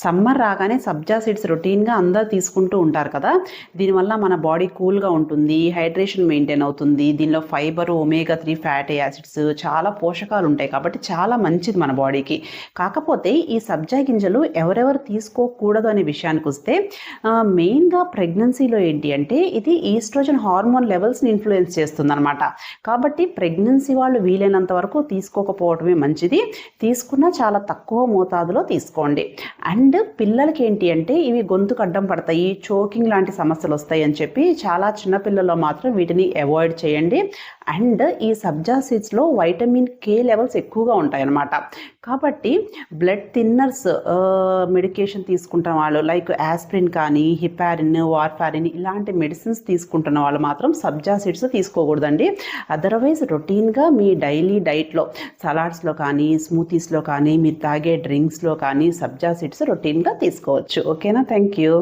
Summer రాగానే సబ్జా seeds రొటీన్గా అందరూ తీసుకుంటూ ఉంటారు కదా. దీనివల్ల మన బాడీ కూల్గా ఉంటుంది హైడ్రేషన్ మెయింటైన్ అవుతుంది. దీనిలో fibre omega three fatty acids చాలా పోషకాలు ఉంటాయి కాబట్టి చాలా మంచిది మన బాడీకి. కాకపోతే ఈ సబ్జా గింజలు ఎవరెవరు తీసుకోకూడదు అనే విషయానికి వస్తే మెయిన్గా ప్రెగ్నెన్సీలో ఏంటి అంటే ఇది ఈస్ట్రోజన్ హార్మోన్ లెవెల్స్ని ఇన్ఫ్లుయెన్స్ చేస్తుంది అనమాట కాబట్టి ప్రెగ్నెన్సీ వాళ్ళు వీలైనంత వరకు తీసుకోకపోవడమే మంచిది. తీసుకున్నా చాలా తక్కువ మోతాదులో తీసుకోండి. అండ్ అండ్ పిల్లలకి ఏంటి అంటే ఇవి గొంతుకు అడ్డం పడతాయి చోకింగ్ లాంటి సమస్యలు వస్తాయి అని చెప్పి చాలా చిన్నపిల్లల్లో మాత్రం వీటిని అవాయిడ్ చేయండి. అండ్ ఈ సబ్జా సీడ్స్లో వైటమిన్ కే లెవెల్స్ ఎక్కువగా ఉంటాయన్నమాట. కాబట్టి బ్లడ్ థిన్నర్స్ మెడికేషన్ తీసుకుంటున్న వాళ్ళు లైక్ యాస్ప్రిన్ కానీ హిపారిన్ వార్ఫారిన్ ఇలాంటి మెడిసిన్స్ తీసుకుంటున్న వాళ్ళు మాత్రం సబ్జా సీడ్స్ తీసుకోకూడదండి. అదర్వైజ్ రొటీన్గా మీ డైలీ డైట్లో సలాడ్స్లో కానీ స్మూతీస్లో కానీ మీరు తాగే డ్రింక్స్లో కానీ సబ్జా సీడ్స్ రొటీన్గా తీసుకోవచ్చు. ఓకేనా? Thank you.